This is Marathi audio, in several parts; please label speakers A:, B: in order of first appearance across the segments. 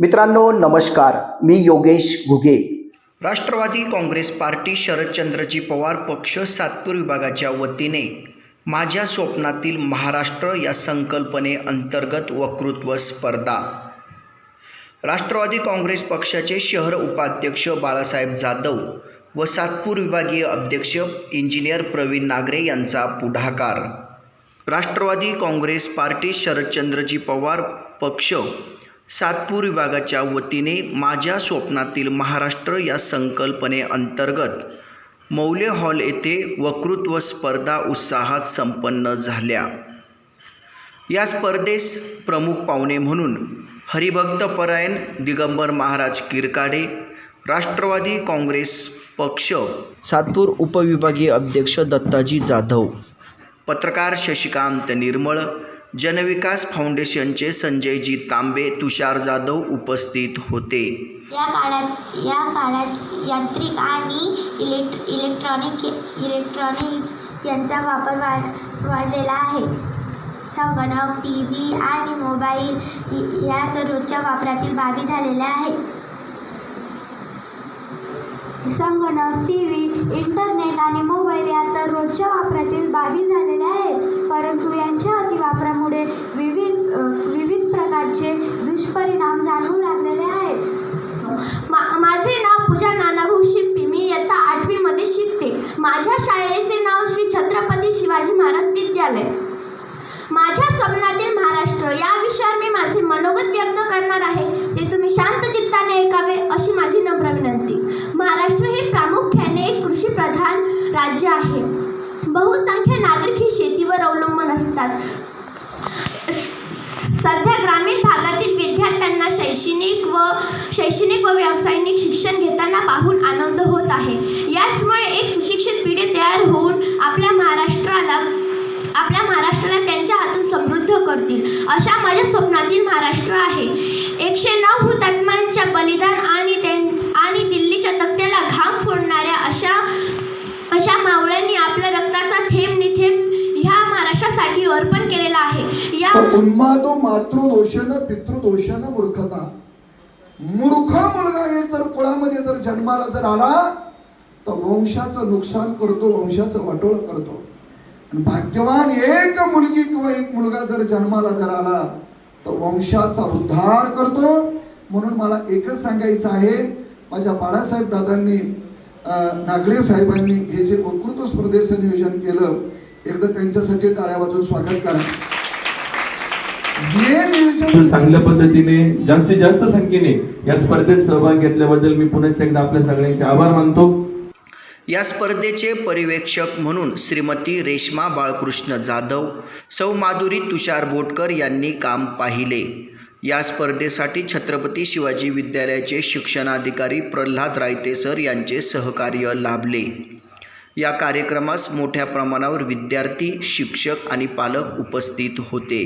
A: मित्रांनो नमस्कार. मी योगेश घुगे. राष्ट्रवादी काँग्रेस पार्टी शरदचंद्रजी पवार पक्ष सातपूर विभागाच्या वतीने माझ्या स्वप्नातील महाराष्ट्र या संकल्पने अंतर्गत वक्तृत्व स्पर्धा. राष्ट्रवादी काँग्रेस पक्षाचे शहर उपाध्यक्ष बाळासाहेब जाधव व सातपूर विभागीय अध्यक्ष इंजिनियर प्रवीण नागरे यांचा पुढाकार. राष्ट्रवादी काँग्रेस पार्टी शरदचंद्रजी पवार पक्ष सातपूर विभागाच्या वतीने माझ्या स्वप्नातील महाराष्ट्र या संकल्पने अंतर्गत मौल्य हॉल येथे वक्तृत्व स्पर्धा उत्साहात संपन्न झाल्या. या स्पर्धेस प्रमुख पाहुणे म्हणून हरिभक्तपरायण दिगंबर महाराज किरकाडे राष्ट्रवादी काँग्रेस पक्ष सातपूर उपविभागीय अध्यक्ष दत्ताजी जाधव पत्रकार शशिकांत निर्मळ जनविकास फाउंडेशनचे संजयजी तांबे तुषार जाधव उपस्थित होते.
B: या काळात या काळात यांत्रिक आणि इलेक्ट इलेक्ट्रॉनिक इलेक्ट्रॉनिक यांचा वापर वाढ वाढलेला आहे. संगणक टी व्ही आणि मोबाईल या तर रोजच्या वापरातील बाबी झालेल्या आहेत. संगणक टी व्ही इंटरनेट आणि मोबाईल या तर रोजच्या वापरातील बाबी झालेल्या परंतु यांच्या अतिवापरामुळे विविध विविध प्रकारचे दुष्परिणाम जाणवू लागलेले आहेत. मा माझे नाव पूजा नानाभाऊ शिप्पी मी इयत्ता आठवीमध्ये शिकते. माझ्या शाळेचे नाव श्री छत्रपती शिवाजी महाराज विद्यालय. माझ्या स्वप्नातील महाराष्ट्र या विषयावर मी माझे मनोगत व्यक्त करणार आहे. ते तुम्ही शांत चित्ताने ऐकावे अशी माझी नम्र विनंती. महाराष्ट्र हे प्रामुख्याने एक कृषीप्रधान राज्य आहे. बहुसंख्य हे शेतीवर अवलंबून असतात. सध्या ग्रामीण भागातील विद्यार्थ्यांना शैक्षणिक व शैक्षणिक व व्यावसायिक शिक्षण घेताना पाहून आनंद होत आहे. याचमुळे एक सुशिक्षित पिढी तयार होऊन आपल्या महाराष्ट्राला आपल्या महाराष्ट्राला त्यांच्या हातून समृद्ध करतील. अशा माझ्या स्वप्नातील महाराष्ट्र आहे. एकशे नऊ हुतात्मा
C: तर उन्मादो मातृदोषण पितृदोषण मूर्खता. मूर्ख मुलगा हे जर कुळामध्ये जर जन्माला जर आला तर वंशाचं नुकसान करतो वंशाचं वाटोळ करतो. भाग्यवान एक मुलगी किंवा एक मुलगा जर जन्माला जर आला तर वंशाचा उद्धार करतो. म्हणून मला एकच सांगायचं आहे माझ्या बाळासाहेब दादांनी नागरे साहेबांनी हे जे वक्तृत्व स्पर्धेचं नियोजन केलं एकदा त्यांच्यासाठी टाळ्या वाजून स्वागत करा.
D: चांगल्या पद्धतीने जास्तीत जास्त संख्येने या स्पर्धेत सहभाग घेतल्याबद्दल मी पुन्हा एकदा आपल्या सगळ्यांचे आभार मानतो.
A: या स्पर्धेचे पर्यवेक्षक म्हणून श्रीमती रेश्मा बाळकृष्ण जाधव सौ माधुरी तुषार बोटकर यांनी काम पाहिले. या स्पर्धेसाठी छत्रपती शिवाजी विद्यालयाचे शिक्षणाधिकारी प्रल्हाद रायते सर यांचे सहकार्य लाभले. या कार्यक्रमास मोठ्या प्रमाणावर विद्यार्थी शिक्षक आणि पालक उपस्थित होते.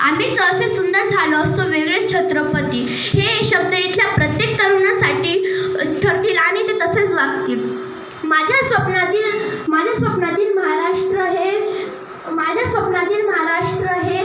B: आम्ही असे सुंदर झालो असतो वेगळे छत्रपती. हे शब्द इथल्या प्रत्येक तरुणासाठी ठरतील आणि ते तसेच वागतील. माझ्या स्वप्नातील माझ्या स्वप्नातील महाराष्ट्र हे माझ्या स्वप्नातील महाराष्ट्र हे